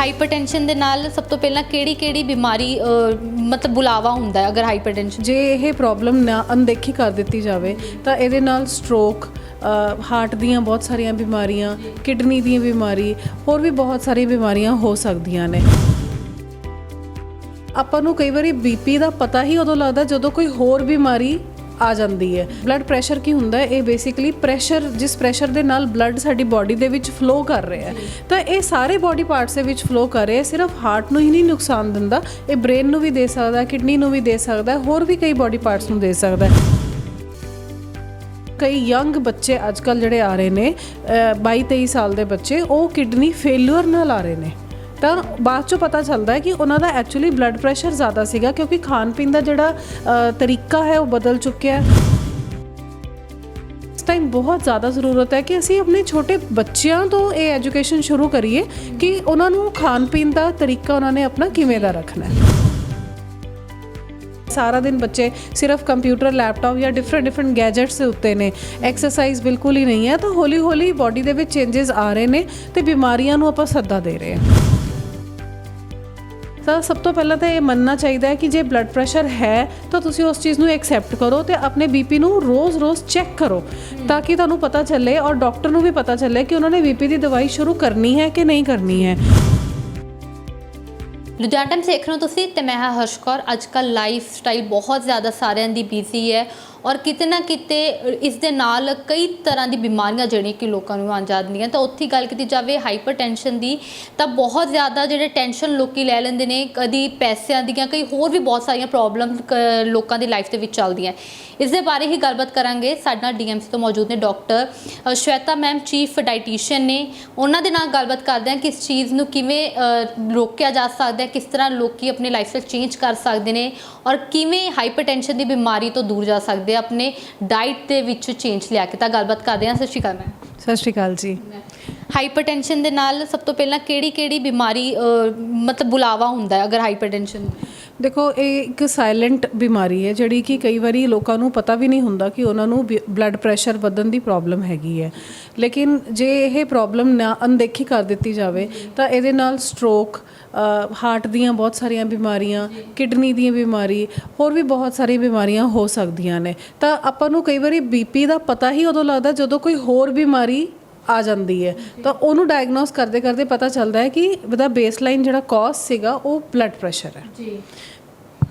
Hypertension ਦੇ ਨਾਲ ਸਭ ਤੋਂ ਪਹਿਲਾਂ ਕਿਹੜੀ ਕਿਹੜੀ ਬਿਮਾਰੀ ਮਤਲਬ ਬੁਲਾਵਾ ਹੁੰਦਾ ਹੈ ਅਗਰ ਹਾਈਪਰਟੈਂਸ਼ਨ ਜੇ ਇਹ ਪ੍ਰੋਬਲਮ ਨਾ ਅਣਦੇਖੀ ਕਰ ਦਿੱਤੀ ਜਾਵੇ, ਤਾਂ ਇਹਦੇ ਨਾਲ ਸਟ੍ਰੋਕ ਹਾਰਟ ਦੀਆਂ ਬਹੁਤ ਸਾਰੀਆਂ ਬਿਮਾਰੀਆਂ ਕਿਡਨੀ ਦੀਆਂ ਬਿਮਾਰੀ, ਹੋਰ ਵੀ ਬਹੁਤ ਸਾਰੀਆਂ ਬਿਮਾਰੀਆਂ ਹੋ ਸਕਦੀਆਂ ਨੇ। ਆਪਾਂ ਨੂੰ ਕਈ ਵਾਰੀ ਬੀਪੀ ਦਾ ਪਤਾ ਹੀ ਉਦੋਂ ਲੱਗਦਾ ਜਦੋਂ ਕੋਈ ਹੋਰ ਬਿਮਾਰੀ ਆ ਜਾਂਦੀ ਹੈ। ਬਲੱਡ ਪ੍ਰੈਸ਼ਰ ਕੀ ਹੁੰਦਾ ਹੈ? ਇਹ ਬੇਸਿਕਲੀ ਪ੍ਰੈਸ਼ਰ ਜਿਸ ਪ੍ਰੈਸ਼ਰ ਦੇ ਨਾਲ ਬਲੱਡ ਸਾਡੀ ਬਾਡੀ ਦੇ ਵਿੱਚ ਫਲੋ ਕਰ ਰਿਹਾ ਹੈ। ਤਾਂ ਇਹ ਸਾਰੇ ਬਾਡੀ ਪਾਰਟਸ ਦੇ ਵਿੱਚ ਫਲੋ ਕਰ ਰਿਹਾ ਹੈ। ਸਿਰਫ ਹਾਰਟ ਨੂੰ ਹੀ ਨਹੀਂ ਨੁਕਸਾਨ ਦਿੰਦਾ, ਇਹ ਬ੍ਰੇਨ ਨੂੰ ਵੀ ਦੇ ਸਕਦਾ ਕਿਡਨੀ ਨੂੰ ਵੀ ਦੇ ਸਕਦਾ, ਹੋਰ ਵੀ ਕਈ ਬਾਡੀ ਪਾਰਟਸ ਨੂੰ ਦੇ ਸਕਦਾ ਹੈ। ਕਈ ਯੰਗ ਬੱਚੇ ਅੱਜਕੱਲ ਜਿਹੜੇ ਆ ਰਹੇ ਨੇ 22 23 ਸਾਲ ਦੇ ਬੱਚੇ, ਉਹ ਕਿਡਨੀ ਫੇਲਿਅਰ ਨਾਲ ਆ ਰਹੇ ਨੇ। ਤਾਂ ਬਾਅਦ ਚੋਂ ਪਤਾ ਚੱਲਦਾ ਹੈ ਕਿ ਉਹਨਾਂ ਦਾ ਐਕਚੁਅਲੀ ਬਲੱਡ ਪ੍ਰੈਸ਼ਰ ਜ਼ਿਆਦਾ ਸੀਗਾ ਕਿਉਂਕਿ ਖਾਣ ਪੀਣ ਦਾ ਜਿਹੜਾ ਤਰੀਕਾ ਹੈ ਉਹ ਬਦਲ ਚੁੱਕਿਆ ਹੈ। ਇਸ ਟਾਈਮ ਬਹੁਤ ਜ਼ਿਆਦਾ ਜ਼ਰੂਰਤ ਹੈ ਕਿ ਅਸੀਂ ਆਪਣੇ ਛੋਟੇ ਬੱਚਿਆਂ ਤੋਂ ਇਹ ਐਜੂਕੇਸ਼ਨ ਸ਼ੁਰੂ ਕਰੀਏ ਕਿ ਉਹਨਾਂ ਨੂੰ ਖਾਣ ਪੀਣ ਦਾ ਤਰੀਕਾ ਉਹਨਾਂ ਨੇ ਆਪਣਾ ਕਿਵੇਂ ਦਾ ਰੱਖਣਾ ਹੈ। ਸਾਰਾ ਦਿਨ ਬੱਚੇ ਸਿਰਫ ਕੰਪਿਊਟਰ ਲੈਪਟਾਪ ਜਾਂ ਡਿਫਰੈਂਟ ਡਿਫਰੈਂਟ ਗੈਜਟਸ ਦੇ ਉੱਤੇ ਨੇ। ਐਕਸਰਸਾਈਜ਼ ਬਿਲਕੁਲ ਹੀ ਨਹੀਂ ਹੈ, ਤਾਂ ਹੌਲੀ ਹੌਲੀ ਬਾਡੀ ਦੇ ਵਿੱਚ ਚੇਂਜਸ ਆ ਰਹੇ ਨੇ ਤੇ ਬਿਮਾਰੀਆਂ ਨੂੰ ਆਪਾਂ ਸੱਦਾ ਦੇ ਰਹੇ ਹਾਂ। ਤਾਂ ਸਭ ਤੋਂ ਪਹਿਲਾਂ ਤਾਂ ਇਹ ਮੰਨਣਾ ਚਾਹੀਦਾ ਹੈ ਕਿ ਜੇ ਬਲੱਡ ਪ੍ਰੈਸ਼ਰ ਹੈ, ਤਾਂ ਤੁਸੀਂ ਉਸ ਚੀਜ਼ ਨੂੰ ਐਕਸੈਪਟ ਕਰੋ ਤੇ ਆਪਣੇ ਬੀਪੀ ਨੂੰ ਰੋਜ਼-ਰੋਜ਼ ਚੈੱਕ ਕਰੋ ਤਾਂ ਕਿ ਤੁਹਾਨੂੰ ਪਤਾ ਚੱਲੇ ਔਰ ਡਾਕਟਰ ਨੂੰ ਵੀ ਪਤਾ ਚੱਲੇ ਕਿ ਉਹਨਾਂ ਨੇ ਬੀਪੀ ਦੀ ਦਵਾਈ ਸ਼ੁਰੂ ਕਰਨੀ ਹੈ ਕਿ ਨਹੀਂ ਕਰਨੀ ਹੈ। ਲੁਧਿਆਣਾ ਟਾਈਮ ਦੇਖ ਰਹੇ ਹੋ ਤੁਸੀਂ ਤੇ ਮੈਂ ਹਾਂ ਹਰਸ਼ ਕੌਰ। ਅੱਜ ਕੱਲ ਲਾਈਫ ਸਟਾਈਲ ਬਹੁਤ ਜ਼ਿਆਦਾ ਸਾਰਿਆਂ ਦੀ ਬਿਜ਼ੀ ਹੈ ਔਰ ਕਿਤੇ ਨਾ ਕਿਤੇ ਇਸ ਦੇ ਨਾਲ ਕਈ ਤਰ੍ਹਾਂ ਦੀ ਬਿਮਾਰੀਆਂ ਜਿਹੜੀਆਂ ਕਿ ਲੋਕਾਂ ਨੂੰ ਆ ਜਾਂਦੀਆਂ ਤਾਂ ਉੱਥੇ ਗੱਲ ਕੀਤੀ ਜਾਵੇ ਹਾਈਪਰਟੈਂਸ਼ਨ ਦੀ, ਤਾਂ ਬਹੁਤ ਜ਼ਿਆਦਾ ਜਿਹੜੇ ਟੈਨਸ਼ਨ ਲੋਕੀ ਲੈ ਲੈਂਦੇ ਨੇ, ਕਦੀ ਪੈਸਿਆਂ ਦੀਆਂ, ਕਈ ਹੋਰ ਵੀ ਬਹੁਤ ਸਾਰੀਆਂ ਪ੍ਰੋਬਲਮ ਲੋਕਾਂ ਦੀ ਲਾਈਫ ਦੇ ਵਿੱਚ ਚੱਲਦੀਆਂ। ਇਸ ਦੇ ਬਾਰੇ ਹੀ ਗੱਲਬਾਤ ਕਰਾਂਗੇ। ਸਾਡੇ ਨਾਲ ਡੀਐਮਸੀ ਤੋਂ ਮੌਜੂਦ ਨੇ doctor Shweta ma'am chief dietician ਨੇ। ਉਹਨਾਂ ਦੇ ਨਾਲ ਗੱਲਬਾਤ ਕਰਦੇ ਹਾਂ ਕਿ ਇਸ ਚੀਜ਼ ਨੂੰ ਕਿਵੇਂ ਰੋਕਿਆ ਜਾ ਸਕਦਾ ਹੈ, ਕਿਸ ਤਰ੍ਹਾਂ ਲੋਕੀ ਆਪਣੀ ਲਾਈਫ ਸਟਾਈਲ ਚੇਂਜ ਕਰ ਸਕਦੇ ਨੇ ਔਰ ਕਿਵੇਂ ਹਾਈਪਰਟੈਂਸ਼ਨ ਦੀ ਬਿਮਾਰੀ ਤੋਂ ਦੂਰ ਜਾ ਸਕਦੇ ਆ ਆਪਣੇ ਡਾਈਟ ਦੇ ਵਿੱਚ ਚੇਂਜ ਲਿਆ ਕੇ। ਤਾਂ ਗੱਲਬਾਤ ਕਰਦੇ ਹਾਂ। ਸਤਿ ਸ਼੍ਰੀ ਅਕਾਲ ਮੈਮ। ਸਤਿ ਸ਼੍ਰੀ ਅਕਾਲ ਜੀ। ਹਾਈਪਰਟੈਂਸ਼ਨ ਦੇ ਨਾਲ ਸਭ ਤੋਂ ਪਹਿਲਾਂ ਕਿਹੜੀ ਕਿਹੜੀ ਬਿਮਾਰੀ ਮਤਲਬ ਬੁਲਾਵਾ ਹੁੰਦਾ ਹੈ ਅਗਰ ਹਾਈਪਰਟੈਂਸ਼ਨ ਦੇਖੋ, ਇਹ ਇੱਕ ਸਾਇਲੈਂਟ ਬਿਮਾਰੀ ਹੈ, ਜਿਹੜੀ ਕਿ ਕਈ ਵਾਰੀ ਲੋਕਾਂ ਨੂੰ ਪਤਾ ਵੀ ਨਹੀਂ ਹੁੰਦਾ ਕਿ ਉਹਨਾਂ ਨੂੰ ਬਲੱਡ ਪ੍ਰੈਸ਼ਰ ਵਧਣ ਦੀ ਪ੍ਰੋਬਲਮ ਹੈਗੀ ਹੈ। ਲੇਕਿਨ ਜੇ ਇਹ ਪ੍ਰੋਬਲਮ ਨਾ ਅਣਦੇਖੀ ਕਰ ਦਿੱਤੀ ਜਾਵੇ, ਤਾਂ ਇਹਦੇ ਨਾਲ ਸਟ੍ਰੋਕ ਹਾਰਟ ਦੀਆਂ ਬਹੁਤ ਸਾਰੀਆਂ ਬਿਮਾਰੀਆਂ ਕਿਡਨੀ ਦੀਆਂ ਬਿਮਾਰੀ, ਹੋਰ ਵੀ ਬਹੁਤ ਸਾਰੀਆਂ ਬਿਮਾਰੀਆਂ ਹੋ ਸਕਦੀਆਂ ਨੇ। ਤਾਂ ਆਪਾਂ ਨੂੰ ਕਈ ਵਾਰੀ ਬੀਪੀ ਦਾ ਪਤਾ ਹੀ ਉਦੋਂ ਲੱਗਦਾ ਜਦੋਂ ਕੋਈ ਹੋਰ ਬਿਮਾਰੀ ਆ ਜਾਂਦੀ ਹੈ। ਤਾਂ ਉਹਨੂੰ ਡਾਇਗਨੋਸ ਕਰਦੇ ਕਰਦੇ ਪਤਾ ਚੱਲਦਾ ਹੈ ਕਿ ਉਹਦਾ ਬੇਸਲਾਈਨ ਜਿਹੜਾ ਕਾਜ਼ ਸੀਗਾ, ਉਹ ਬਲੱਡ ਪ੍ਰੈਸ਼ਰ ਹੈ। ਜੀ।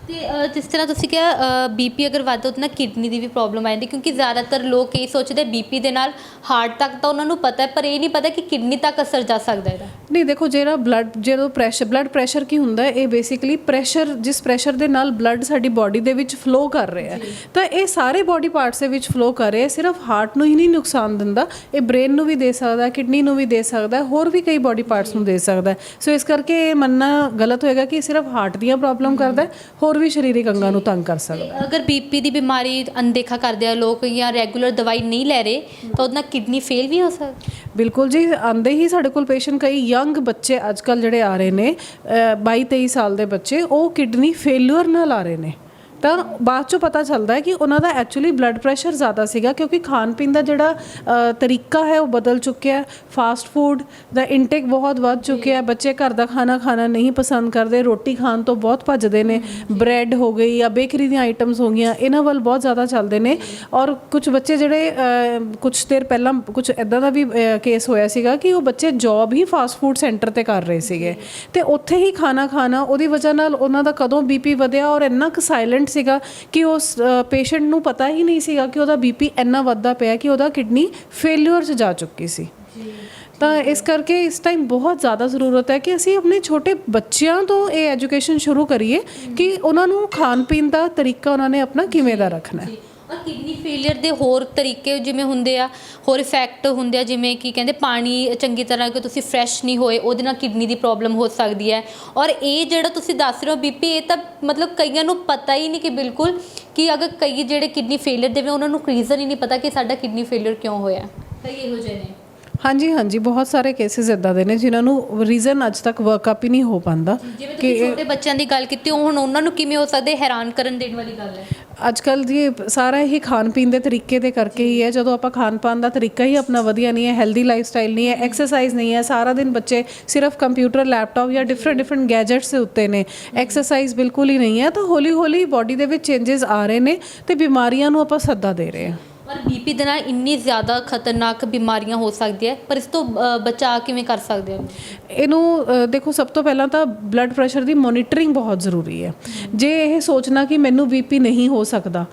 ਤੇ ਅ, ਜਿਸ ਤਰ੍ਹਾਂ ਤੁਸੀਂ ਕਿਹਾ ਬੀਪੀ ਅਗਰ ਵੱਧਦਾ ਤਾਂ ਕਿਡਨੀ ਦੀ ਵੀ ਪ੍ਰੋਬਲਮ ਆ ਜਾਂਦੀ ਕਿਉਂਕਿ ਜ਼ਿਆਦਾਤਰ ਲੋਕ ਇਹ ਸੋਚਦੇ ਬੀਪੀ ਦੇ ਨਾਲ ਹਾਰਟ ਤੱਕ ਤਾਂ ਉਹਨਾਂ ਨੂੰ ਪਤਾ ਹੈ ਪਰ ਇਹ ਨਹੀਂ ਪਤਾ ਕਿ ਕਿਡਨੀ ਤੱਕ ਅਸਰ ਜਾ ਸਕਦਾ ਇਹਦਾ। ਨਹੀਂ ਦੇਖੋ ਜਿਹੜਾ ਬਲੱਡ ਜਦੋਂ ਪ੍ਰੈਸ਼ਰ ਬਲੱਡ ਪ੍ਰੈਸ਼ਰ ਕੀ ਹੁੰਦਾ ਹੈ ਇਹ ਬੇਸਿਕਲੀ ਪ੍ਰੈਸ਼ਰ ਜਿਸ ਪ੍ਰੈਸ਼ਰ ਦੇ ਨਾਲ ਬਲੱਡ ਸਾਡੀ ਬਾਡੀ ਦੇ ਵਿੱਚ ਫਲੋ ਕਰ ਰਿਹਾ ਹੈ। ਤਾਂ ਇਹ ਸਾਰੇ ਬਾਡੀ ਪਾਰਟਸ ਦੇ ਵਿੱਚ ਫਲੋ ਕਰ ਰਿਹਾ ਹੈ ਸਿਰਫ ਹਾਰਟ ਨੂੰ ਹੀ ਨਹੀਂ ਨੁਕਸਾਨ ਦਿੰਦਾ ਇਹ ਬ੍ਰੇਨ ਨੂੰ ਵੀ ਦੇ ਸਕਦਾ ਕਿਡਨੀ ਨੂੰ ਵੀ ਦੇ ਸਕਦਾ ਹੈ ਹੋਰ ਵੀ ਕਈ ਬਾਡੀ ਪਾਰਟਸ ਨੂੰ ਦੇ ਸਕਦਾ ਹੈ। ਸੋ ਇਸ ਕਰਕੇ ਇਹ ਮੰਨਣਾ ਗਲਤ ਹੋਏਗਾ ਕਿ ਇਹ ਸਿਰਫ ਹਾਰਟ ਦੀਆਂ ਪ੍ਰੋਬਲਮ ਕਰਦਾ ਹੈ ਹੋਰ ਵੀ ਸਰੀਰਕ ਅੰਗਾਂ ਨੂੰ ਤੰਗ ਕਰ ਸਕਦਾ। ਹੈ ਅਗਰ ਬੀਪੀ ਦੀ ਬਿਮਾਰੀ ਅਣਦੇਖਾ ਕਰਦੇ ਆ ਲੋਕ ਜਾਂ ਰੈਗੂਲਰ ਦਵਾਈ ਨਹੀਂ ਲੈ ਰਹੇ ਤਾਂ ਉਹਦੇ ਨਾਲ ਕਿਡਨੀ ਫੇਲ ਵੀ ਹੋ ਸਕਦਾ ਬਿਲਕੁਲ ਜੀ ਆਂਦੇ ਹੀ ਸਾਡੇ ਕੋਲ ਪੇਸ਼ੈਂਟ ਕਈ ਯੰਗ ਬੱਚੇ ਅੱਜਕੱਲ ਜਿਹੜੇ ਆ ਰਹੇ ਨੇ 22 23 ਸਾਲ ਦੇ ਬੱਚੇ ਉਹ ਕਿਡਨੀ ਫੇਲਿਅਰ ਨਾਲ ਆ ਰਹੇ ਨੇ। ਤਾਂ ਬਾਅਦ ਚੋਂ ਪਤਾ ਚੱਲਦਾ ਹੈ ਕਿ ਉਹਨਾਂ ਦਾ ਐਕਚੁਅਲੀ ਬਲੱਡ ਪ੍ਰੈਸ਼ਰ ਜ਼ਿਆਦਾ ਸੀਗਾ ਕਿਉਂਕਿ ਖਾਣ ਪੀਣ ਦਾ ਜਿਹੜਾ ਤਰੀਕਾ ਹੈ ਉਹ ਬਦਲ ਚੁੱਕਿਆ ਫਾਸਟ ਫੂਡ ਦਾ ਇਨਟੇਕ ਬਹੁਤ ਵੱਧ ਚੁੱਕਿਆ ਬੱਚੇ ਘਰ ਦਾ ਖਾਣਾ ਖਾਣਾ ਨਹੀਂ ਪਸੰਦ ਕਰਦੇ। ਰੋਟੀ ਖਾਣ ਤੋਂ ਬਹੁਤ ਭੱਜਦੇ ਨੇ। ਬ੍ਰੈਡ ਹੋ ਗਈ ਜਾਂ ਬੇਕਰੀ ਦੀਆਂ ਆਈਟਮਸ ਹੋ ਗਈਆਂ, ਇਹਨਾਂ ਵੱਲ ਬਹੁਤ ਜ਼ਿਆਦਾ ਚੱਲਦੇ ਨੇ। ਔਰ ਕੁਝ ਬੱਚੇ ਜਿਹੜੇ ਕੁਝ ਦੇਰ ਪਹਿਲਾਂ ਕੁਝ ਇਦਾਂ ਦਾ ਵੀ ਕੇਸ ਹੋਇਆ ਸੀਗਾ ਕਿ ਉਹ ਬੱਚੇ ਜੌਬ ਹੀ ਫਾਸਟ ਫੂਡ ਸੈਂਟਰ ਤੇ ਕਰ ਰਹੇ ਸੀਗੇ। ਤੇ ਉੱਥੇ ਹੀ ਖਾਣਾ ਖਾਣਾ, ਉਹਦੀ ਵਜ੍ਹਾ ਨਾਲ ਉਹਨਾਂ ਦਾ ਕਦੋਂ ਬੀਪੀ ਵਧਿਆ ਔਰ ਇੰਨਾ ਕੁ ਸਾਇਲੈਂਟ ਸੀਗਾ ਕਿ ਉਸ ਪੇਸ਼ੈਂਟ ਨੂੰ ਪਤਾ ਹੀ ਨਹੀਂ ਸੀਗਾ ਕਿ ਉਹਦਾ ਬੀਪੀ ਇੰਨਾ ਵੱਧਦਾ ਪਿਆ ਕਿ ਉਹਦਾ ਕਿਡਨੀ ਫੇਲਿਅਰ 'ਚ ਜਾ ਚੁੱਕੀ ਸੀ। ਤਾਂ ਇਸ ਕਰਕੇ ਇਸ ਟਾਈਮ ਬਹੁਤ ਜ਼ਿਆਦਾ ਜ਼ਰੂਰਤ ਹੈ ਕਿ ਅਸੀਂ ਆਪਣੇ ਛੋਟੇ ਬੱਚਿਆਂ ਤੋਂ ਇਹ ਐਜੂਕੇਸ਼ਨ ਸ਼ੁਰੂ ਕਰੀਏ ਕਿ ਉਹਨਾਂ ਨੂੰ ਖਾਣ ਪੀਣ ਦਾ ਤਰੀਕਾ ਉਹਨਾਂ ਨੇ ਆਪਣਾ ਕਿਵੇਂ ਦਾ ਰੱਖਣਾ ਹੈ। ਕਿਡਨੀ ਫੇਲਿਅਰ ਦੇ ਹੋਰ ਤਰੀਕੇ ਜਿਵੇਂ ਹੁੰਦੇ ਆ, ਹੋਰ ਇਫੈਕਟ ਹੁੰਦੇ ਆ, ਜਿਵੇਂ ਕਿ ਕਹਿੰਦੇ ਪਾਣੀ ਚੰਗੀ ਤਰ੍ਹਾਂ ਕਿ ਤੁਸੀਂ ਫਰੈਸ਼ ਨਹੀਂ ਹੋਏ, ਉਹਦੇ ਨਾਲ ਕਿਡਨੀ ਦੀ ਪ੍ਰੋਬਲਮ ਹੋ ਸਕਦੀ ਹੈ। ਔਰ ਇਹ ਜਿਹੜਾ ਤੁਸੀਂ ਦੱਸ ਰਹੇ ਹੋ ਬੀਪੀ, ਇਹ ਤਾਂ ਮਤਲਬ ਕਈਆਂ ਨੂੰ ਪਤਾ ਹੀ ਨਹੀਂ ਕਿ ਬਿਲਕੁਲ ਕਿ ਅਗਰ ਕਈ ਜਿਹੜੇ ਕਿਡਨੀ ਫੇਲਿਅਰ ਦੇ ਵੀ ਉਹਨਾਂ ਨੂੰ ਰੀਜ਼ਨ ਹੀ ਨਹੀਂ ਪਤਾ ਕਿ ਸਾਡਾ ਕਿਡਨੀ ਫੇਲਿਅਰ ਕਿਉਂ ਹੋਇਆ। ਕਈ ਇਹੋ ਜਿਹੇ ਨੇ। ਹਾਂਜੀ ਹਾਂਜੀ ਬਹੁਤ ਸਾਰੇ ਕੇਸਿਸ ਇਦਾਂ ਦੇ ਨੇ ਜਿਨ੍ਹਾਂ ਨੂੰ ਰੀਜ਼ਨ ਅੱਜ ਤੱਕ ਵਰਕਅਪ ਹੀ ਨਹੀਂ ਹੋ ਪਾਉਂਦਾ ਜਿਵੇਂ ਕਿ ਤੁਸੀਂ ਛੋਟੇ ਬੱਚਿਆਂ ਦੀ ਗੱਲ ਕੀਤੀ ਉਹ ਹੁਣ ਉਹਨਾਂ ਨੂੰ ਕਿਵੇਂ ਹੋ ਸਕਦੇ ਹੈਰਾਨ ਕਰਨ ਦੇਣ ਵਾਲੀ ਗੱਲ ਹੈ? ਅੱਜ ਕੱਲ ਜੀ ਸਾਰਾ ਹੀ ਖਾਣ ਪੀਣ ਦੇ ਤਰੀਕੇ ਦੇ ਕਰਕੇ ਹੀ ਹੈ ਜਦੋਂ ਆਪਾਂ ਖਾਣ ਪਾਣ ਦਾ ਤਰੀਕਾ ਹੀ ਆਪਣਾ ਵਧੀਆ ਨਹੀਂ ਹੈ ਹੈਲਦੀ ਲਾਈਫ ਸਟਾਈਲ ਨਹੀਂ ਹੈ ਐਕਸਰਸਾਈਜ਼ ਨਹੀਂ ਹੈ ਸਾਰਾ ਦਿਨ ਬੱਚੇ ਸਿਰਫ ਕੰਪਿਊਟਰ ਲੈਪਟਾਪ ਜਾਂ ਡਿਫਰੈਂਟ ਡਿਫਰੈਂਟ ਗੈਜਟਸ ਦੇ ਉੱਤੇ ਨੇ। ਐਕਸਰਸਾਈਜ਼ ਬਿਲਕੁਲ ਹੀ ਨਹੀਂ ਹੈ ਤਾਂ ਹੌਲੀ ਹੌਲੀ ਬਾਡੀ ਦੇ ਵਿੱਚ ਚੇਂਜਸ ਆ ਰਹੇ ਨੇ ਤੇ ਬਿਮਾਰੀਆਂ ਨੂੰ ਆਪਾਂ ਸੱਦਾ ਦੇ ਰਹੇ ਹਾਂ। ਪਰ ਬੀਪੀ ਦੇ ਨਾਲ ਇੰਨੀ ਜ਼ਿਆਦਾ ਖਤਰਨਾਕ ਬਿਮਾਰੀਆਂ ਹੋ ਸਕਦੀਆਂ ਪਰ ਇਸ ਤੋਂ ਅ, ਬਚਾਅ ਕਿਵੇਂ ਕਰ ਸਕਦੇ ਹਾਂ? ਇਹਨੂੰ ਦੇਖੋ ਸਭ ਤੋਂ ਪਹਿਲਾਂ ਤਾਂ ਬਲੱਡ ਪ੍ਰੈਸ਼ਰ ਦੀ ਮੋਨੀਟਰਿੰਗ ਬਹੁਤ ਜ਼ਰੂਰੀ ਹੈ। ਜੇ ਇਹ ਸੋਚਣਾ ਕਿ ਮੈਨੂੰ ਬੀਪੀ ਨਹੀਂ ਹੋ ਸਕਦਾ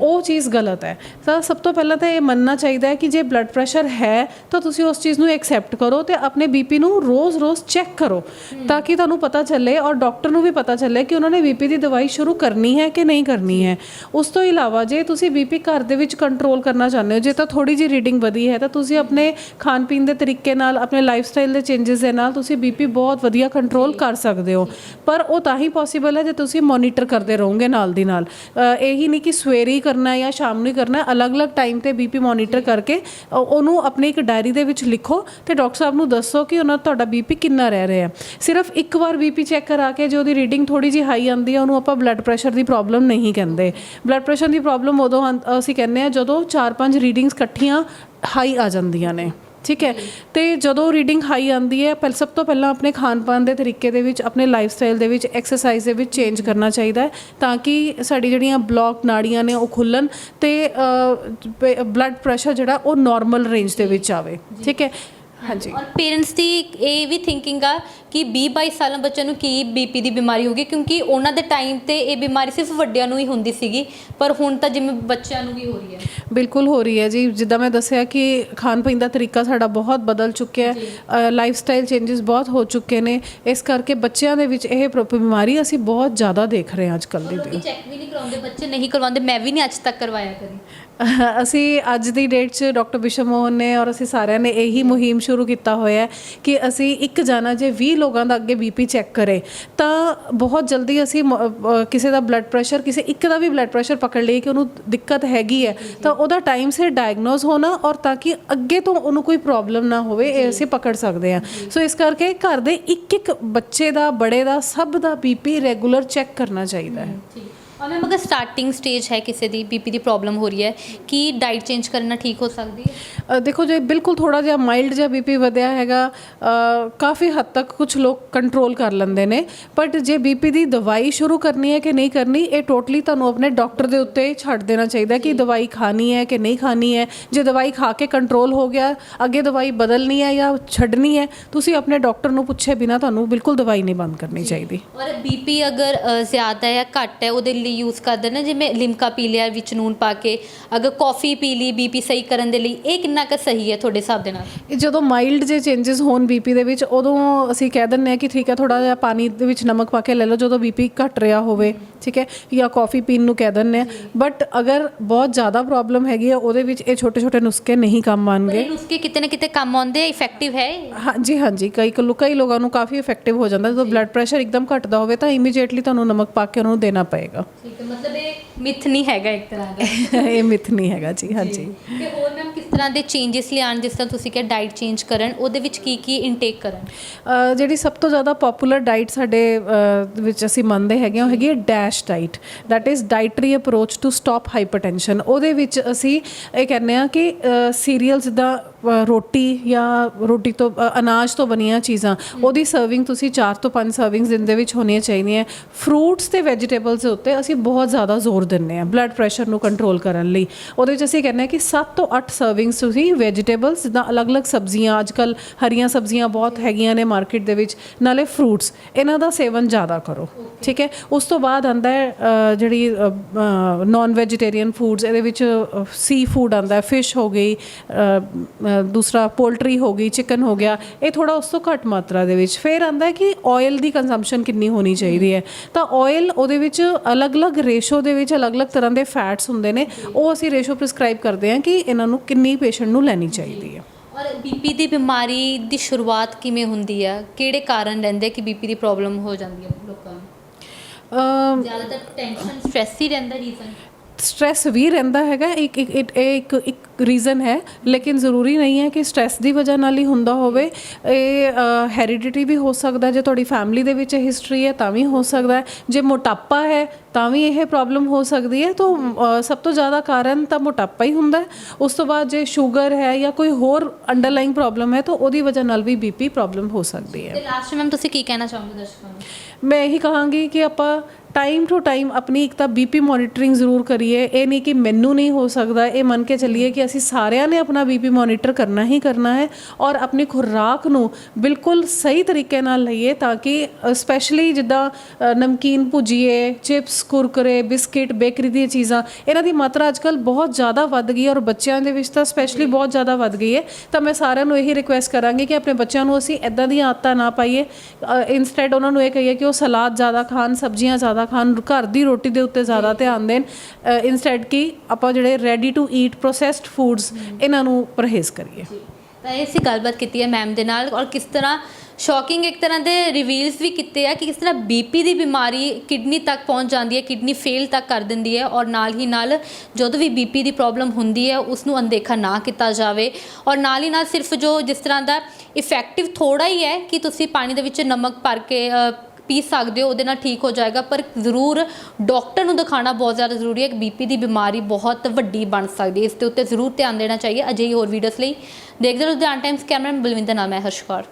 ਉਹ ਚੀਜ਼ ਗਲਤ ਹੈ। ਤਾਂ ਸਭ ਤੋਂ ਪਹਿਲਾਂ ਤਾਂ ਇਹ ਮੰਨਣਾ ਚਾਹੀਦਾ ਹੈ ਕਿ ਜੇ ਬਲੱਡ ਪ੍ਰੈਸ਼ਰ ਹੈ ਤਾਂ ਤੁਸੀਂ ਉਸ ਚੀਜ਼ ਨੂੰ ਐਕਸੈਪਟ ਕਰੋ ਤੇ ਆਪਣੇ ਬੀਪੀ ਨੂੰ ਰੋਜ਼-ਰੋਜ਼ ਚੈੱਕ ਕਰੋ। ਤਾਂ ਕਿ ਤੁਹਾਨੂੰ ਪਤਾ ਚੱਲੇ ਔਰ ਡਾਕਟਰ ਨੂੰ ਵੀ ਪਤਾ ਚੱਲੇ ਕਿ ਉਹਨਾਂ ਨੇ ਬੀਪੀ ਦੀ ਦਵਾਈ ਸ਼ੁਰੂ ਕਰਨੀ ਹੈ ਕਿ ਨਹੀਂ ਕਰਨੀ ਹੈ। ਉਸ ਤੋਂ ਇਲਾਵਾ ਜੇ ਤੁਸੀਂ ਬੀਪੀ ਘਰ ਦੇ ਵਿੱਚ ਕੰਟਰੋਲ ਕਰਨਾ ਚਾਹੁੰਦੇ ਹੋ ਜੇ ਤਾਂ ਥੋੜੀ ਜੀ ਰੀਡਿੰਗ ਵਧੀ ਹੈ ਤਾਂ ਤੁਸੀਂ ਆਪਣੇ ਖਾਣ ਪੀਣ ਦੇ ਤਰੀਕੇ ਨਾਲ ਆਪਣੇ ਲਾਈਫ ਸਟਾਈਲ ਦੇ ਚੇਂਜਸ ਦੇ ਨਾਲ ਤੁਸੀਂ ਬੀਪੀ ਬਹੁਤ ਵਧੀਆ ਕੰਟਰੋਲ ਕਰ ਸਕਦੇ ਹੋ। ਪਰ ਉਹ ਤਾਂ ਹੀ ਪੋਸੀਬਲ ਹੈ ਜੇ ਤੁਸੀਂ ਮੋਨੀਟਰ ਕਰਦੇ ਰਹੋਗੇ ਨਾਲ ਦੀ ਨਾਲ। ਅ, ਇਹੀ ਨਹੀਂ ਕਿ ਸਵੇਰੇ ਹੀ ਕਰਨਾ ਜਾਂ ਸ਼ਾਮ ਨੂੰ ਕਰਨਾ ਅਲੱਗ-ਅਲੱਗ ਟਾਈਮ ਤੇ ਬੀਪੀ ਮੋਨੀਟਰ ਕਰਕੇ ਅ, ਉਹਨੂੰ ਆਪਣੀ ਇੱਕ ਡਾਇਰੀ ਦੇ ਵਿੱਚ ਲਿਖੋ ਤੇ ਡਾਕਟਰ ਸਾਹਿਬ ਨੂੰ ਦੱਸੋ ਕਿ ਉਹਨਾਂ ਤੁਹਾਡਾ ਬੀਪੀ ਕਿੰਨਾ ਰਹਿ ਰਿਹਾ ਹੈ। ਸਿਰਫ ਇੱਕ ਵਾਰ ਬੀਪੀ ਚੈੱਕ ਕਰਾ ਕੇ ਜੇ ਉਹਦੀ ਰੀਡਿੰਗ ਥੋੜੀ ਜਿਹੀ ਹਾਈ ਆਉਂਦੀ ਹੈ ਉਹਨੂੰ ਆਪਾਂ ਬਲੱਡ ਪ੍ਰੈਸ਼ਰ ਦੀ ਪ੍ਰੋਬਲਮ ਨਹੀਂ ਕਹਿੰਦੇ। ਬਲੱਡ ਪ੍ਰੈਸ਼ਰ ਦੀ ਪ੍ਰੋਬਲਮ ਉਦੋਂ ਆਂ- ਅਸੀਂ ਕਹਿੰਦੇ ਆ ਜਦੋਂ 4-5 ਰੀਡਿੰਗਸ ਇਕੱਠੀਆਂ ਹਾਈ ਆ ਜਾਂਦੀਆਂ ਨੇ। ਠੀਕ ਹੈ? ਤੇ ਜਦੋਂ ਰੀਡਿੰਗ ਹਾਈ ਆਉਂਦੀ ਹੈ, ਪਹਿਲ, ਸਭ ਤੋਂ ਪਹਿਲਾਂ ਆਪਣੇ ਖਾਣ ਪਾਣ ਦੇ ਤਰੀਕੇ ਦੇ ਵਿੱਚ, ਆਪਣੇ ਲਾਈਫ ਸਟਾਈਲ ਦੇ ਵਿੱਚ ਐਕਸਰਸਾਈਜ਼ ਦੇ ਵਿੱਚ ਚੇਂਜ ਕਰਨਾ ਚਾਹੀਦਾ ਹੈ ਤਾਂ ਕਿ ਸਾਡੀ ਜਿਹੜੀਆਂ ਬਲੌਕ ਨਾੜੀਆਂ ਨੇ ਉਹ ਖੁੱਲਣ ਤੇ ਬਲੱਡ ਪ੍ਰੈਸ਼ਰ ਜਿਹੜਾ ਉਹ ਨਾਰਮਲ ਰੇਂਜ ਦੇ ਵਿੱਚ ਆਵੇ। ਠੀਕ ਹੈ? ਹਾਂਜੀ। ਔਰ ਪੇਰੈਂਟਸ ਦੀ ਇਹ ਵੀ ਥਿੰਕਿੰਗ ਆ ਕਿ 20 22 ਸਾਲਾਂ ਬੱਚਿਆਂ ਨੂੰ ਕੀ ਬੀਪੀ ਦੀ ਬਿਮਾਰੀ ਹੋ ਗਈ ਕਿਉਂਕਿ ਉਹਨਾਂ ਦੇ ਟਾਈਮ ਤੇ ਇਹ ਬਿਮਾਰੀ ਸਿਰਫ ਵੱਡਿਆਂ ਨੂੰ ਹੀ ਹੁੰਦੀ ਸੀਗੀ ਪਰ ਹੁਣ ਤਾਂ ਜਿਵੇਂ ਬੱਚਿਆਂ ਨੂੰ ਵੀ ਹੋ ਰਹੀ ਹੈ। ਬਿਲਕੁਲ ਹੋ ਰਹੀ ਹੈ ਜੀ। ਜਿੱਦਾਂ ਮੈਂ ਦੱਸਿਆ ਕਿ ਖਾਣ ਪੀਣ ਦਾ ਤਰੀਕਾ ਸਾਡਾ ਬਹੁਤ ਬਦਲ ਚੁੱਕਿਆ ਹੈ ਲਾਈਫ ਸਟਾਈਲ ਚੇਂਜਸ ਬਹੁਤ ਹੋ ਚੁੱਕੇ ਨੇ। ਇਸ ਕਰਕੇ ਬੱਚਿਆਂ ਦੇ ਵਿੱਚ ਇਹ ਬਿਮਾਰੀ ਅਸੀਂ ਬਹੁਤ ਜ਼ਿਆਦਾ ਦੇਖ ਰਹੇ ਹਾਂ ਅੱਜ ਕੱਲ੍ਹ ਦੀ ਲੋਕੀ ਚੈੱਕ ਵੀ ਨਹੀਂ ਕਰਾਉਂਦੇ ਬੱਚੇ ਨਹੀਂ ਕਰਵਾਉਂਦੇ ਮੈਂ ਵੀ ਨਹੀਂ ਅੱਜ ਤੱਕ ਕਰਵਾਇਆ ਕਰੀ ਅਸੀਂ ਅੱਜ ਦੀ ਡੇਟ 'ਚ ਡਾਕਟਰ ਬਿਸ਼ਮ ਮੋਹਨ ਨੇ ਔਰ ਅਸੀਂ ਸਾਰਿਆਂ ਨੇ ਇਹੀ ਮੁਹਿੰਮ ਸ਼ੁਰੂ ਕੀਤਾ ਹੋਇਆ ਹੈ ਕਿ ਅਸੀਂ ਇੱਕ ਜਾਣਾ ਜੇ 20 ਲੋਕਾਂ ਦਾ ਅੱਗੇ ਬੀਪੀ ਚੈੱਕ ਕਰੇ ਤਾਂ ਬਹੁਤ ਜਲਦੀ ਅਸੀਂ ਮ- ਅ, ਕਿਸੇ ਦਾ ਬਲੱਡ ਪ੍ਰੈਸ਼ਰ ਕਿਸੇ ਇੱਕ ਦਾ ਵੀ ਬਲੱਡ ਪ੍ਰੈਸ਼ਰ ਪਕੜ ਲਈਏ ਕਿ ਉਹਨੂੰ ਦਿੱਕਤ ਹੈਗੀ ਹੈ ਤਾਂ ਉਹਦਾ ਟਾਈਮ ਸਿਰ ਡਾਇਗਨੋਸ ਹੋਣਾ ਔਰ ਤਾਂ ਕਿ ਅੱਗੇ ਤੋਂ ਉਹਨੂੰ ਕੋਈ ਪ੍ਰੋਬਲਮ ਨਾ ਹੋਵੇ ਇਹ ਅਸੀਂ ਪਕੜ ਸਕਦੇ ਹਾਂ। ਸੋ ਇਸ ਕਰਕੇ ਘਰ ਦੇ ਇੱਕ ਇੱਕ ਬੱਚੇ ਦਾ ਬੜੇ ਦਾ ਸਭ ਦਾ ਬੀਪੀ ਰੈਗੂਲਰ ਚੈੱਕ ਕਰਨਾ ਚਾਹੀਦਾ ਹੈ। ਠੀਕ। ਔਰ ਮੈਮ ਅਗਰ ਸਟਾਰਟਿੰਗ ਸਟੇਜ ਹੈ ਕਿਸੇ ਦੀ ਬੀਪੀ ਦੀ ਪ੍ਰੋਬਲਮ ਹੋ ਰਹੀ ਹੈ ਕੀ ਡਾਈਟ ਚੇਂਜ ਕਰਨਾ ਠੀਕ ਹੋ ਸਕਦੀ ਹੈ? ਅ, ਦੇਖੋ ਜੇ ਬਿਲਕੁਲ ਥੋੜਾ ਜਿਹਾ ਮਾਈਲਡ ਜਿਹਾ ਬੀਪੀ ਵਧਿਆ ਹੈਗਾ ਅ, ਕਾਫੀ ਹੱਦ ਤੱਕ ਕੁਝ ਲੋਕ ਕੰਟਰੋਲ ਕਰ ਲੈਂਦੇ ਨੇ। ਬਟ ਜੇ ਬੀਪੀ ਦੀ ਦਵਾਈ ਸ਼ੁਰੂ ਕਰਨੀ ਹੈ ਕਿ ਨਹੀਂ ਕਰਨੀ ਇਹ ਟੋਟਲੀ ਤੁਹਾਨੂੰ ਆਪਣੇ ਡਾਕਟਰ ਦੇ ਉੱਤੇ ਛੱਡ ਦੇਣਾ ਚਾਹੀਦਾ ਕਿ ਦਵਾਈ ਖਾਣੀ ਹੈ ਕਿ ਨਹੀਂ ਖਾਣੀ ਹੈ। ਜੇ ਦਵਾਈ ਖਾ ਕੇ ਕੰਟਰੋਲ ਹੋ ਗਿਆ ਅੱਗੇ ਦਵਾਈ ਬਦਲਣੀ ਹੈ ਜਾਂ ਛੱਡਣੀ ਹੈ ਤੁਸੀਂ ਆਪਣੇ ਡਾਕਟਰ ਨੂੰ ਪੁੱਛੇ ਬਿਨਾ ਤੁਹਾਨੂੰ ਬਿਲਕੁਲ ਦਵਾਈ ਨਹੀਂ ਬੰਦ ਕਰਨੀ ਚਾਹੀਦੀ। ਔਰ ਬੀਪੀ ਅਗਰ ਅ, ਜ਼ਿਆਦਾ ਜਾਂ ਘੱਟ ਹੈ ਉਹਦੇ ਲਈ ਯੂਜ਼ ਕਰਦੇ ਨੇ ਜਿਵੇਂ ਲਿਮਕਾ ਪੀ ਲਿਆ ਵਿੱਚ ਨੂਨ ਪਾ ਕੇ। ਅਗਰ ਕਾਫੀ ਪੀ ਲਈ ਬੀਪੀ ਸਹੀ ਕਰਨ ਦੇ ਲਈ ਇਹ ਕਿੰਨਾ ਕੁ ਸਹੀ ਹੈ ਤੁਹਾਡੇ ਹਿਸਾਬ ਦੇ ਨਾਲ? ਇਹ ਜਦੋਂ ਮਾਈਲਡ ਜੇ ਚੇਂਜਸ ਹੋਣ ਬੀਪੀ ਦੇ ਵਿੱਚ ਉਦੋਂ ਅਸੀਂ ਕਹਿ ਦਿੰਨੇ ਆ ਕਿ ਠੀਕ ਹੈ ਥੋੜਾ ਜਿਹਾ ਪਾਣੀ ਦੇ ਵਿੱਚ ਨਮਕ ਪਾ ਕੇ ਲੈ ਲਓ ਜਦੋਂ ਬੀਪੀ ਘਟ ਰਿਹਾ ਹੋਵੇ ਠੀਕ ਹੈ ਜਾਂ ਕਾਫੀ ਪੀਣ ਨੂੰ ਕਹਿ ਦਿੰਨੇ ਆ ਬਟ ਅਗਰ ਬਹੁਤ ਜ਼ਿਆਦਾ ਪ੍ਰੋਬਲਮ ਹੈਗੀ ਆ ਉਹਦੇ ਵਿੱਚ ਇਹ ਛੋਟੇ ਛੋਟੇ ਨੁਸਖੇ ਨਹੀਂ ਕੰਮ ਪਰ ਆਣਗੇ ਇਹ ਉਸਕੇ ਕਿਤੇ ਨਾ ਕਿਤੇ ਕੰਮ ਆਉਂਦੇ ਇਫੈਕਟਿਵ ਹੈ ਇਹ? ਹਾਂਜੀ ਹਾਂਜੀ ਕਈ ਕੁ- ਕਈ ਲੋਕਾਂ ਨੂੰ ਕਾਫੀ ਇਫੈਕਟਿਵ ਹੋ ਜਾਂਦਾ ਜਦੋਂ ਬਲੱਡ ਪ੍ਰੈਸ਼ਰ ਇੱਕਦਮ ਘਟਦਾ ਹੋਵੇ ਤਾਂ ਇਮੀਡੀਏਟਲੀ ਤੁਹਾਨੂੰ ਨਮਕ ਪਾ ਕੇ ਉਹਨੂੰ ਦੇਣਾ ਪਏਗਾ। ਠੀਕ ਹੈ ਮਤਲਬ ਇਹ ਮਿਥ ਨਹੀਂ ਹੈਗਾ ਇੱਕ ਤਰ੍ਹਾਂ ਦਾ। ਇਹ ਮਿਥ ਨਹੀਂ ਹੈਗਾ ਜੀ ਹਾਂਜੀ। ਤੇ ਹੋਰ ਮੈਮ ਕਿਸ ਤਰ੍ਹਾਂ ਦੇ ਚੇਂਜਸ ਲਿਆਉਣ ਜਿਸ ਤਰ੍ਹਾਂ ਤੁਸੀਂ ਕਿਹਾ ਡਾਈਟ ਚੇਂਜ ਕਰਨ ਉਹਦੇ ਵਿੱਚ ਕੀ ਕੀ ਇਨਟੇਕ ਕਰਨ? ਜਿਹੜੀ ਸਭ ਤੋਂ ਜ਼ਿਆਦਾ ਪਪੂਲਰ ਡਾਈਟ ਸਾਡੇ ਵਿੱਚ ਅਸੀਂ ਮੰਨਦੇ ਹੈਗੇ ਹਾਂ ਉਹ ਹੈਗੀ ਹੈ DASH diet that is dietary approach to stop hypertension ਉਹਦੇ ਵਿੱਚ ਅਸੀਂ ਇਹ ਕਹਿੰਦੇ ਆ ਕਿ ਸੀਰੀਅਲਸ ਦਾ ਰੋਟੀ ਜਾਂ ਰੋਟੀ ਤੋਂ ਅਨਾਜ ਤੋਂ ਬਣੀਆਂ ਚੀਜ਼ਾਂ ਉਹਦੀ ਸਰਵਿੰਗ ਤੁਸੀਂ 4 ਤੋਂ 5 ਸਰਵਿੰਗਸ ਦਿਨ ਦੇ ਵਿੱਚ ਹੋਣੀਆਂ ਚਾਹੀਦੀਆਂ। ਫਰੂਟਸ ਤੇ ਵੈਜੀਟੇਬਲਸ ਦੇ ਉੱਤੇ ਅਸੀਂ ਬਹੁਤ ਜ਼ਿਆਦਾ ਜ਼ੋਰ ਦਿੰਨੇ ਆ ਬਲੱਡ ਪ੍ਰੈਸ਼ਰ ਨੂੰ ਕੰਟਰੋਲ ਕਰਨ ਲਈ। ਉਹਦੇ ਵਿੱਚ ਅਸੀਂ ਕਹਿੰਦੇ ਆ ਕਿ 7 ਤੋਂ 8 ਸਰਵਿੰਗਸ ਤੁਸੀਂ ਵੈਜੀਟੇਬਲਸ ਜਿੱਦਾਂ ਅਲੱਗ-ਅਲੱਗ ਸਬਜ਼ੀਆਂ ਅੱਜਕੱਲ ਹਰੀਆਂ ਸਬਜ਼ੀਆਂ ਬਹੁਤ ਹੈਗੀਆਂ ਨੇ ਮਾਰਕੀਟ ਦੇ ਵਿੱਚ, ਨਾਲੇ ਫਰੂਟਸ ਇਹਨਾਂ ਦਾ ਸੇਵਨ ਜ਼ਿਆਦਾ ਕਰੋ, ਠੀਕ ਹੈ? ਉਸ ਤੋਂ ਬਾਅਦ ਆਂਦਾ ਹੈ ਜਿਹੜੀ ਨਾਨ ਵੈਜੀਟੇਰੀਅਨ ਫੂਡਸ ਇਹਦੇ ਵਿੱਚ ਸੀ ਫੂਡ ਆਂਦਾ ਹੈ ਫਿਸ਼ ਹੋ ਗਈ ਦੂਸਰਾ ਪੋਲਟਰੀ ਹੋ ਗਈ ਚਿਕਨ ਹੋ ਗਿਆ, ਇਹ ਥੋੜਾ ਉਸ ਤੋਂ ਘੱਟ ਮਾਤਰਾ ਦੇ ਵਿੱਚ। ਫਿਰ ਆਂਦਾ ਹੈ ਕਿ ਆਇਲ ਦੀ ਕੰਜ਼ੰਪਸ਼ਨ ਕਿੰਨੀ ਹੋਣੀ ਚਾਹੀਦੀ ਹੈ। ਤਾਂ ਆਇਲ ਉਹਦੇ ਵਿੱਚ ਅਲੱਗ-ਅਲੱਗ ਰੇਸ਼ੋ ਦੇ ਵਿੱਚ ਅਲੱਗ-ਅਲੱਗ ਤਰ੍ਹਾਂ ਦੇ ਫੈਟਸ ਹੁੰਦੇ ਨੇ ਉਹ ਅਸੀਂ ਰੇਸ਼ੋ ਪ੍ਰਿਸਕ੍ਰਾਈਬ ਕਰਦੇ ਹਾਂ ਕਿ ਇਹਨਾਂ ਨੂੰ ਕਿੰਨੀ ਪੇਸ਼ੈਂਟ ਨੂੰ ਲੈਣੀ ਚਾਹੀਦੀ ਹੈ। ਔਰ ਬੀਪੀ ਦੀ ਬਿਮਾਰੀ ਦੀ ਸ਼ੁਰੂਆਤ ਕਿਵੇਂ ਹੁੰਦੀ ਹੈ? ਕਿਹੜੇ ਕਾਰਨ ਰਹਿੰਦੇ ਕਿ ਬੀਪੀ ਦੀ ਪ੍ਰੋਬਲਮ ਹੋ ਜਾਂਦੀ ਹੈ ਲੋਕਾਂ ਨੂੰ? ਜ਼ਿਆਦਾਤਰ ਟੈਨਸ਼ਨ ਸਟ੍ਰੈਸ ਹੀ ਰਹਿੰਦਾ ਰੀਜ਼ਨ ਸਟ੍ਰੈਸ ਵੀ ਰਹਿੰਦਾ ਹੈਗਾ ਇੱਕ ਇੱਕ ਇੱਕ- ਇਹ ਇੱਕ ਇੱਕ ਰੀਜ਼ਨ ਹੈ ਲੇਕਿਨ ਜ਼ਰੂਰੀ ਨਹੀਂ ਹੈ ਕਿ ਸਟ੍ਰੈਸ ਦੀ ਵਜ੍ਹਾ ਨਾਲ ਹੀ ਹੁੰਦਾ ਹੋਵੇ। ਇਹ ਹੈਰੀਡਿਟੀ ਵੀ ਹੋ ਸਕਦਾ ਜੇ ਤੁਹਾਡੀ ਫੈਮਿਲੀ ਦੇ ਵਿੱਚ ਹਿਸਟਰੀ ਹੈ ਤਾਂ ਵੀ ਹੋ ਸਕਦਾ ਹੈ। ਜੇ ਮੋਟਾਪਾ ਹੈ ਤਾਂ ਵੀ ਇਹ ਪ੍ਰੋਬਲਮ ਹੋ ਸਕਦੀ ਹੈ। ਤਾਂ ਅ, ਸਭ ਤੋਂ ਜ਼ਿਆਦਾ ਕਾਰਨ ਤਾਂ ਮੋਟਾਪਾ ਹੀ ਹੁੰਦਾ ਹੈ। ਉਸ ਤੋਂ ਬਾਅਦ ਜੇ ਸ਼ੂਗਰ ਹੈ ਜਾਂ ਕੋਈ ਹੋਰ ਅੰਡਰਲਾਈਂਗ ਪ੍ਰੋਬਲਮ ਹੈ ਤਾਂ ਉਹਦੀ ਵਜ੍ਹਾ ਨਾਲ ਵੀ ਬੀਪੀ ਪ੍ਰੋਬਲਮ ਹੋ ਸਕਦੀ ਹੈ। ਤੇ ਲਾਸਟ ਮੈਮ ਤੁਸੀਂ ਕੀ ਕਹਿਣਾ ਚਾਹੋਗੇ ਦਰਸ਼ਕਾਂ ਨੂੰ? ਮੈਂ ਇਹੀ ਕਹਾਂਗੀ ਕਿ ਆਪਾਂ ਟਾਈਮ ਟੂ ਟਾਈਮ ਆਪਣੀ ਇੱਕ ਤਾਂ ਬੀਪੀ ਮੋਨੀਟਰਿੰਗ ਜ਼ਰੂਰ ਕਰੀਏ। ਇਹ ਨਹੀਂ ਕਿ ਮੈਨੂੰ ਨਹੀਂ ਹੋ ਸਕਦਾ। ਇਹ ਮੰਨ ਕੇ ਚੱਲੀਏ ਕਿ ਅਸੀਂ ਸਾਰਿਆਂ ਨੇ ਆਪਣਾ ਬੀਪੀ ਮੋਨੀਟਰ ਕਰਨਾ ਹੀ ਕਰਨਾ ਹੈ ਔਰ ਆਪਣੀ ਖੁਰਾਕ ਨੂੰ ਬਿਲਕੁਲ ਸਹੀ ਤਰੀਕੇ ਨਾਲ ਲਈਏ ਤਾਂ ਕਿ ਸਪੈਸ਼ਲੀ ਜਿੱਦਾਂ ਨਮਕੀਨ ਭੁਜੀਏ ਚਿਪਸ ਕੁਰਕਰੇ ਬਿਸਕਿਟ ਬੇਕਰੀ ਦੀਆਂ ਚੀਜ਼ਾਂ ਇਹਨਾਂ ਦੀ ਮਾਤਰਾ ਅੱਜਕੱਲ ਬਹੁਤ ਜ਼ਿਆਦਾ ਵੱਧ ਗਈ ਔਰ ਬੱਚਿਆਂ ਦੇ ਵਿੱਚ ਤਾਂ ਸਪੈਸ਼ਲੀ ਬਹੁਤ ਜ਼ਿਆਦਾ ਵੱਧ ਗਈ ਹੈ। ਤਾਂ ਮੈਂ ਸਾਰਿਆਂ ਨੂੰ ਇਹੀ ਰਿਕੁਐਸਟ ਕਰਾਂਗੀ ਕਿ ਆਪਣੇ ਬੱਚਿਆਂ ਨੂੰ ਅਸੀਂ ਇਦਾਂ ਦੀਆਂ ਆਦਤਾਂ ਨਾ ਪਾਈਏ। ਇਨਸਟੈਡ ਉਹਨਾਂ ਨੂੰ ਇਹ ਕਹੀਏ ਕਿ ਉਹ ਸਲਾਦ ਜ਼ਿਆਦਾ ਖਾਣ ਸਬਜ਼ੀਆਂ ਜ਼ਿਆਦਾ ਖਾਣ ਘਰ ਦੀ ਰੋਟੀ ਦੇ ਉੱਤੇ ਜ਼ਿਆਦਾ ਧਿਆਨ ਦੇਣ ਇਨਸਟੈਡ ਕਿ ਆਪਾਂ ਜਿਹੜੇ ready to eat processed foods ਇਹਨਾਂ ਨੂੰ ਪਰਹੇਜ਼ ਕਰੀਏ। ਤਾਂ ਇਹ ਅਸੀਂ ਗੱਲਬਾਤ ਕੀਤੀ ਹੈ ਮੈਮ ਦੇ ਨਾਲ ਔਰ ਕਿਸ ਤਰ੍ਹਾਂ ਸ਼ੌਕਿੰਗ ਇੱਕ ਤਰ੍ਹਾਂ ਦੇ ਰਿਵੀਲਸ ਵੀ ਕੀਤੇ ਆ ਕਿ ਕਿਸ ਤਰ੍ਹਾਂ ਬੀਪੀ ਦੀ ਬਿਮਾਰੀ ਕਿਡਨੀ ਤੱਕ ਪਹੁੰਚ ਜਾਂਦੀ ਹੈ ਕਿਡਨੀ ਫੇਲ ਤੱਕ ਕਰ ਦਿੰਦੀ ਹੈ ਔਰ ਨਾਲ ਹੀ ਨਾਲ ਜਦੋਂ ਵੀ ਬੀਪੀ ਦੀ ਪ੍ਰੋਬਲਮ ਹੁੰਦੀ ਹੈ ਉਸ ਨੂੰ ਅਣਦੇਖਾ ਨਾ ਕੀਤਾ ਜਾਵੇ ਔਰ ਨਾਲ ਹੀ ਨਾਲ ਸਿਰਫ ਜੋ ਜਿਸ ਤਰ੍ਹਾਂ ਦਾ ਇਫੈਕਟਿਵ ਥੋੜਾ ਹੀ ਹੈ ਕਿ ਤੁਸੀਂ ਪਾਣੀ ਦੇ ਵਿੱਚ ਨਮਕ ਭਰ ਕੇ ਪੀ ਸਕਦੇ ਹੋ, ਉਹਦੇ ਨਾਲ ਠੀਕ ਹੋ ਜਾਏਗਾ। ਪਰ ਜ਼ਰੂਰ ਡਾਕਟਰ ਨੂੰ ਦਿਖਾਉਣਾ ਬਹੁਤ ਜ਼ਿਆਦਾ ਜ਼ਰੂਰੀ ਹੈ ਕਿ ਬੀਪੀ ਦੀ ਬਿਮਾਰੀ ਬਹੁਤ ਵੱਡੀ ਬਣ ਸਕਦੀ ਹੈ। ਇਸ ਦੇ ਉੱਤੇ ਜ਼ਰੂਰ ਧਿਆਨ ਦੇਣਾ ਚਾਹੀਏ। ਅਜਿਹੀ ਹੋਰ ਵੀਡੀਓਜ਼ ਲਈ ਦੇਖਦੇ ਰਹੋ। ਲੁਧਿਆਣਾ ਟਾਈਮਸ ਕੈਮਰਾਮੈਨ ਬਲਵਿੰਦਰ ਨਾਮ ਹੈ ਹਰਸ਼ਕੌਰ